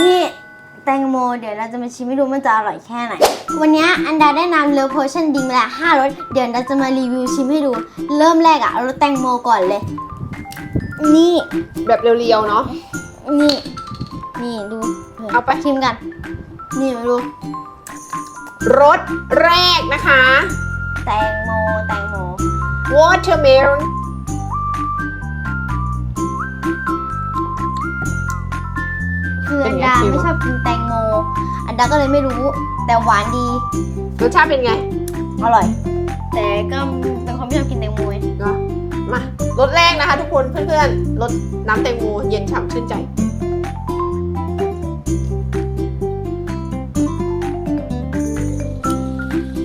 นี่แตงโมเดี๋ยวเราจะมาชิมให้ดูมันจะอร่อยแค่ไหน วันนี้อันดาได้นำเลิฟโพชั่นดิงมาละห้ารสเดี๋ยวเราจะมารีวิวชิมให้ดู เริ่มแรกอะเอารสแตงโมก่อนเลย นี่ แบบเรียวๆเนาะ นี่ นี่ดูเอาไป ชิมกัน นี่มาดูรสแรกนะคะ แตงโม แตงโม watermelon ไงดาฟิวไม่ชอบกินแตงโม อันดาก็เลยไม่รู้ แต่หวานดี รสชาติเป็นไงอร่อย แต่ก็เป็นคนไม่ชอบกินแตงโมไงก็มารสแรกนะคะ ทุกคนเพื่อนๆรสน้ำแตงโมเย็นฉ่ำชื่นใจ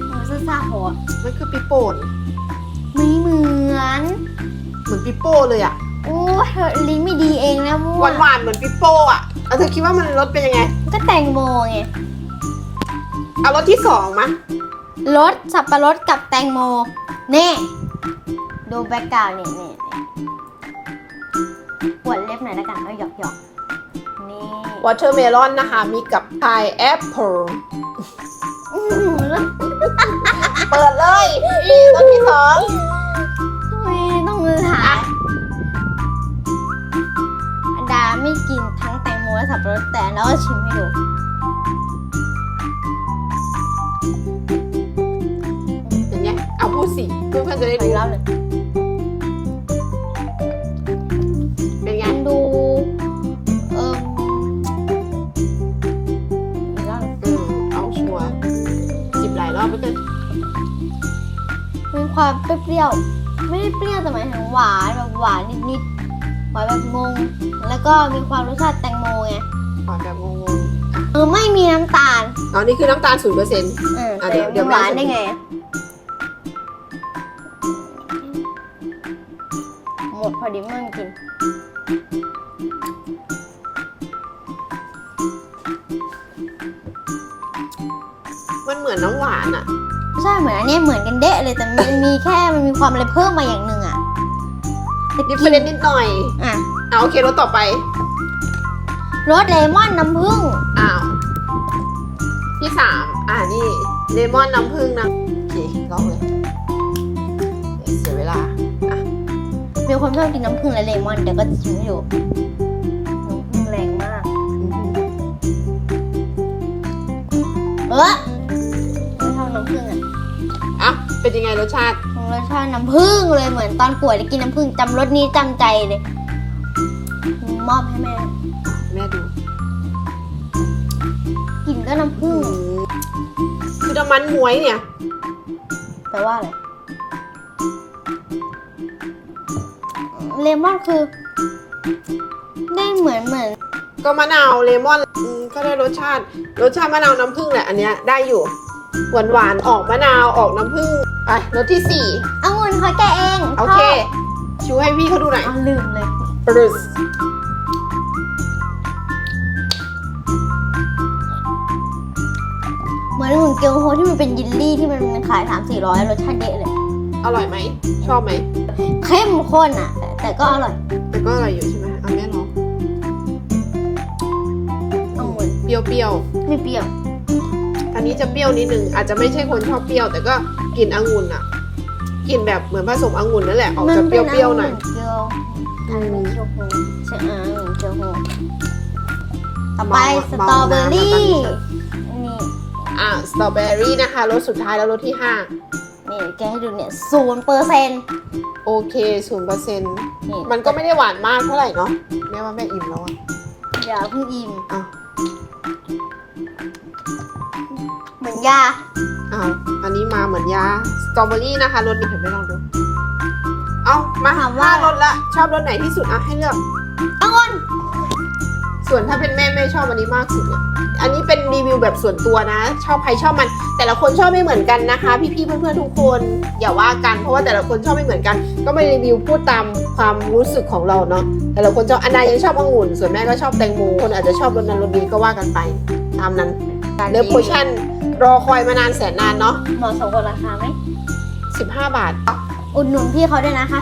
มันซ่าๆหัวมันคือปิโป้นไม่เหมือนเหมือนปิโป้เลยอะโอ้ยเธอลิ้นไม่ดีเองนะมั่หวานหวานๆเหมือนปิโป้อะ เอาเธอคิดว่ามันรสเป็นยังไงก็แตงโมไงเอารสที่สองมะรสสับปะรดกับแตงโมเน่ดูแบ็กกราวน์นี่นี่นี่ปวดเล็บหน่อยละกันเอาหยอกหยอกๆนี่วอเตอร์เมลอนนะคะ มีกับพายแอปเปิลอื้อหือแล้วเปิดเลยนี่รสที่สอง ได้อีรู้กรอบหนึ่งเป็นไง มันดู เอ่มอีกรอบหนึ่งอืมเอาชัวร์จิบหลายรอบไปเกินมีความเปรี้ยวๆไม่ได้เปรี้ยวแต่หมายถึงหวานแบบหวานนิดๆหวานแบบงง แล้วก็มีความรสชาติแตงโมไงขอแบบงงเออไม่มีน้ำตาลๆเอนี่คือน้ำตาลศูนย์เปอร์เซ็นต์ เอออะแต่เดี๋ยวเดี๋ยวหวานได้ไง หมดพอดีมันกิน มันเหมือนน้ำหวานอะใช่เหมือนอันเนี้ยเหมือนกันเดะเลยแต่มันมีแค่มันมีความอะไรเพิ่มมาอย่างหนึ่งอะแต่ดิฟกเฟลิเรนนิดหน่อย อะเอาโอเครสต่อไปรสเลมอนน้ำผึ้งอ้าวที่สามอ่านี่เลมอนน้ำผึ้งนะโอเคลองเลย มีคนชอบกินน้ำผึ้งและเลมอนเดี๋ยวก็จะชิมให้ดูน้ำผึ้งแรงมากเออไม่ชอบน้ำผึ้งอะอะเป็นยังไงรสชาติของรสชาติน้ำผึ้งเลยเหมือนตอนป่วยได้กินน้ำผึ้งจำรสนี้จำใจเลย มอบให้แม่ แม่ดูกลินก็น้ำผึ้งคือน้ำมันหมวยเนี่ย แปลว่าอะไร เลมอนคือ ได้เหมือนเหมือนก็มะนาวเลมอนอืมก็ได้รสชาติ รสชาติมะนาวน้ำผึ้งแหละอันเนี้ยได้อยู่ หวานหวานๆออกมะนาวออกน้ำผึ้งไปรสที่สี่องุ่นเขาแกะเองโอเคชบชูให้พี่เขาดูหน่อยอ๋อลืมเลย ปรึสเหมือนองุ่นเกียวโฮที่มันเป็นยิลลี่ที่มันขายสามสี่ร้อยรสชาติเดะเลย อร่อยไหม ชอบไหมเข้มข้นอะ แต่แต่ก็อร่อยแต่ก็อร่อยอยู่ใช่ไหมเอาแม่ลององุ่นเปรี้ยวไม่เปรี้ยว ๆอันนี้จะเปรี้ยวนิดนึงอาจจะไม่ใช่คนชอบเปรี้ยว แต่ก็กลิ่นองุ่นอะกลิ่นแบบเหมือนผสมองุ่นนั่นแหละออกจะเปรี้ยวๆหน่อยมัเป็งุ่เกียวอันนี้เกียวโฮใช่อ่าองุ่นเกียวโฮต่อไปเมาสตรอเบอรี่เมาน้ำแล้วก็นี่ อ่าสตรอเบอรี่นะคะรสสุดท้ายแล้วรสที่ห้า นี่แกให้ดูเนี่ยศูนย์เปอร์เซ็นต์โอเคศูนย์เปอร์เซ็นต์นี่มันก็ไม่ได้หวานมากเท่าไหร่เนาะแม่ว่าแม่อิ่มแล้วอะเดี๋ยวเพิ่งอิ่มอ้าวเหมือนยาอ้าวอันนี้มาเหมือนยาสตรอเบอรี่นะคะรสนี้เห็นไหมลองดู เอามาถามว่ารสละชอบรสไหนที่สุดอะให้เลือกองุ่น ส่วนถ้าเป็นแม่แม่ชอบอันนี้มากสุดเนี่ยอันนี้เป็นรีวิวแบบส่วนตัวนะ ชอบใครชอบมัน แต่ละคนชอบไม่เหมือนกันนะคะ พี่ๆเพื่อนๆทุกคนอย่าว่ากันเพราะว่าแต่ละคนชอบไม่เหมือนกัน ก็มารีวิวพูดตามความรู้สึกของเราเนาะแต่ละคนชอบอันใดยังชอบองุ่น ส่วนแม่ก็ชอบแตงโมคนอาจจะชอบรสนั้นรสนี้ก็ว่ากันไปตามนั้นเลิฟโพชั่นรอคอยมานานแสนนานเนาะเหมาะสมกับราคาไหม15 บาท อุดหนุนพี่เขาด้วยนะคะ